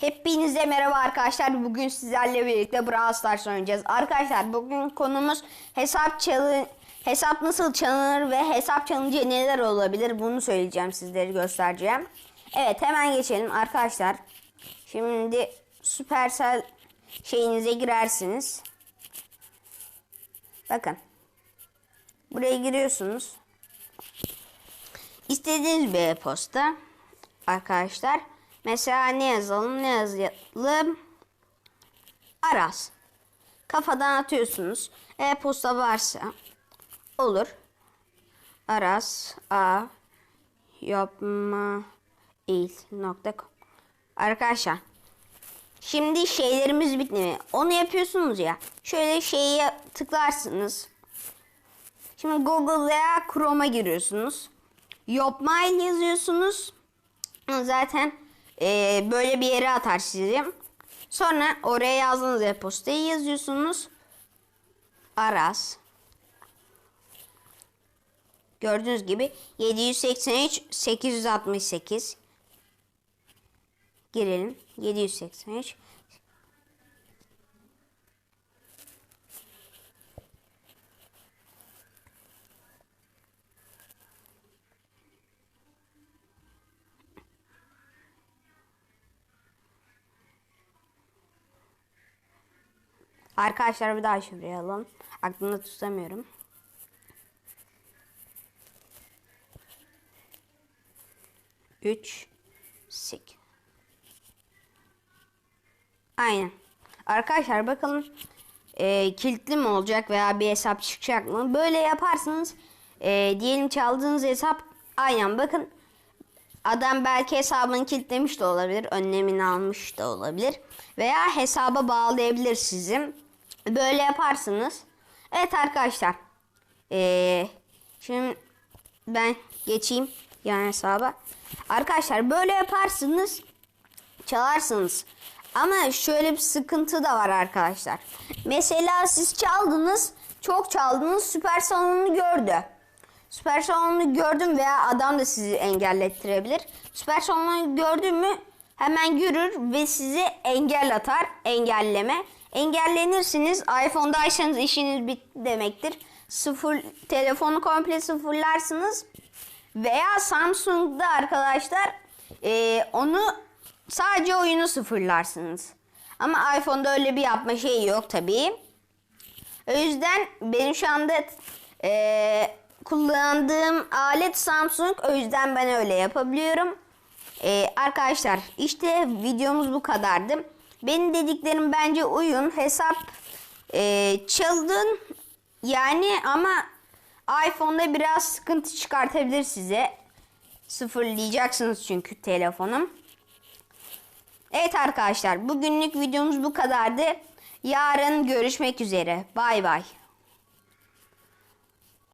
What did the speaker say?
Hepinize merhaba arkadaşlar. Bugün sizlerle birlikte Brawl Stars oynayacağız. Arkadaşlar bugün konumuz hesap çalı hesap nasıl çalınır ve hesap çalınca neler olabilir bunu söyleyeceğim sizlere göstereceğim. Evet hemen geçelim arkadaşlar. Şimdi Supercell şeyinize girersiniz. Bakın. Buraya giriyorsunuz. İstediğiniz bir e-posta arkadaşlar. Mesela ne yazalım ne yazalım? Aras. Kafadan atıyorsunuz. E-posta varsa olur. Aras a yapma nokta Arkadaşlar Şimdi şeylerimiz bitmiyor. Onu yapıyorsunuz ya. Şöyle şeye tıklarsınız. Şimdi Google veya Chrome'a giriyorsunuz. Yopmail yazıyorsunuz. Zaten e, böyle bir yere atar sizi. Sonra oraya yazdığınız e-postayı yazıyorsunuz. Aras. Gördüğünüz gibi 783 868 girelim. 783 Arkadaşlar bir daha şifreyi alalım. Aklımda tutamıyorum. Üç, sekiz. Aynen. Arkadaşlar bakalım e, kilitli mi olacak veya bir hesap çıkacak mı? Böyle yaparsınız. E, diyelim çaldığınız hesap aynen bakın adam belki hesabını kilitlemiş de olabilir. Önlemini almış da olabilir. Veya hesaba bağlayabilir sizin. Böyle yaparsınız. Evet arkadaşlar. E, şimdi ben geçeyim yan hesaba. Arkadaşlar böyle yaparsınız. Çalarsınız. Ama şöyle bir sıkıntı da var arkadaşlar. Mesela siz çaldınız, çok çaldınız, süper salonunu gördü. Süper salonunu gördüm veya adam da sizi engellettirebilir. Süper salonunu gördü mü hemen görür ve sizi engel atar, engelleme. Engellenirsiniz, iPhone'daysanız işiniz bitti demektir. Sıfır, telefonu komple sıfırlarsınız. Veya Samsung'da arkadaşlar e, onu Sadece oyunu sıfırlarsınız. Ama iPhone'da öyle bir yapma şeyi yok tabii. O yüzden benim şu anda e, kullandığım alet Samsung. O yüzden ben öyle yapabiliyorum. E, arkadaşlar işte videomuz bu kadardı. Benim dediklerim bence uyun. Hesap e, çaldın yani ama iPhone'da biraz sıkıntı çıkartabilir size. Sıfırlayacaksınız çünkü telefonum. Evet arkadaşlar bugünlük videomuz bu kadardı. Yarın görüşmek üzere. Bay bay.